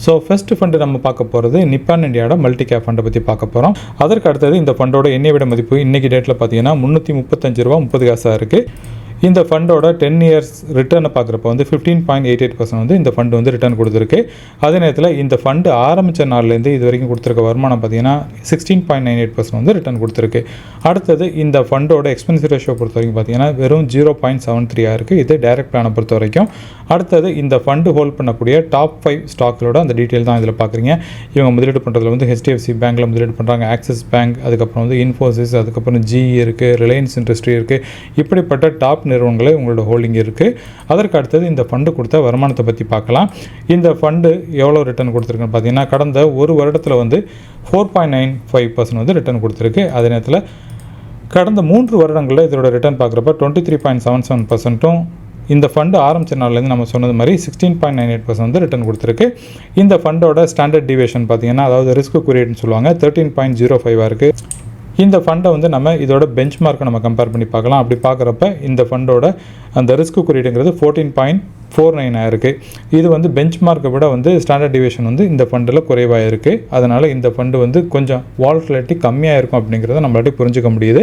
So first fund நம்ம பார்க்க போகிறது நிப்பான் இந்தியாவோட மல்டி கேப் ஃபண்டை பற்றி பார்க்க போகிறோம் அதற்கு அடுத்தது இந்த ஃபண்டோட எண்ணெய் விட மதிப்பு இன்றைக்கி டேட்டில் பார்த்தீங்கன்னா முந்நூற்றி முப்பத்தஞ்சு ரூபா முப்பது காசாக இருக்குது இந்த ஃபண்டோட டென் இயர்ஸ் ரிட்டர்னை பார்க்குறப்ப வந்து fifteen point eight eight percent வந்து இந்த ஃபண்டு வந்து ரிட்டர்ன் கொடுத்துருக்கு. அதே நேரத்தில் இந்த ஃபண்டு ஆரம்பித்த நாள்லேருந்து இது வரைக்கும் கொடுத்துருக்க வருமானம் பார்த்தீங்கன்னா sixteen point nine eight percent வந்து ரிட்டர்ன் கொடுத்துருக்கு. அடுத்தது இந்த ஃபண்டோட எக்ஸ்பென்ஸ் ரேஷியோ பொறுத்த வரைக்கும் பார்த்தீங்கன்னா வெறும் ஜீரோ பாயிண்ட் செவன் த்ரீயாக இருக்குது இது டைரக்ட் பிளானை பொறுத்த வரைக்கும் அடுத்தது இந்த ஃபண்டு ஹோல்ட் பண்ணக்கூடிய டாப் ஃபைவ் ஸ்டாக்களோட அந்த டீட்டெயில் தான் இதில் பார்க்குறீங்க. இவங்க முதலீடு பண்ணுறதுல வந்து ஹெச்டிஎஃப்சி பேங்க்கில் முதலீடு பண்ணுறாங்க ஆக்சிஸ் பேங்க் அதுக்கப்புறம் வந்து இன்ஃபோசிஸ் அதுக்கப்புறம் ஜி இருக்குது ரிலையன்ஸ் இண்டஸ்ட்ரி இருக்குது இப்படிப்பட்ட டாப் நிறுவனங்களே உங்களோட ஹோல்டிங் இருக்குது அதற்கு அடுத்தது இந்த ஃபண்டு கொடுத்த வருமானத்தை பற்றி பார்க்கலாம். இந்த ஃபண்டு எவ்வளோ ரிட்டர்ன் கொடுத்துருக்குன்னு பார்த்தீங்கன்னா கடந்த ஒரு வருடத்தில் வந்து four point nine five percent வந்து ரிட்டர்ன் கொடுத்துருக்கு. அதே நேரத்தில் கடந்த மூன்று வருடங்களில் இதோட ரிட்டர்ன் பார்க்குறப்ப twenty three point seven seven பர்சன்ட்டும் இந்த ஃபண்டு ஆரம்பிச்ச நாள்லேருந்து நம்ம சொன்னது மாதிரி sixteen point nine eight percent வந்து ரிட்டர்ன் கொடுத்துருக்கு. இந்த ஃபண்டோட ஸ்டாண்டர்ட் டிவியேஷன் பார்த்தீங்கன்னா அதாவது ரிஸ்க் குறியீடுன்னு சொல்லுவாங்க தேர்ட்டீன் பாயிண்ட் ஜீரோ ஃபைவாக இருக்குது இந்த ஃபண்டை வந்து நம்ம இதோட பெஞ்ச் மார்க்கை நம்ம கம்பேர் பண்ணி பார்க்கலாம். அப்படி பார்க்குறப்ப இந்த ஃபண்டோட அந்த ரிஸ்க் குறியீடுங்கிறது ஃபோர்டீன் பாயிண்ட் ஃபோர் நைன் ஆயிருக்கு இது வந்து பெஞ்ச் மார்க்கை விட வந்து ஸ்டாண்டர்ட் டிவிஷன் வந்து இந்த ஃபண்டில் குறைவாக இருக்குது அதனால் இந்த ஃபண்டு வந்து கொஞ்சம் வால்டிலிட்டி கம்மியாக இருக்கும் அப்படிங்கிறத நம்மளாட்டி புரிஞ்சுக்க முடியுது.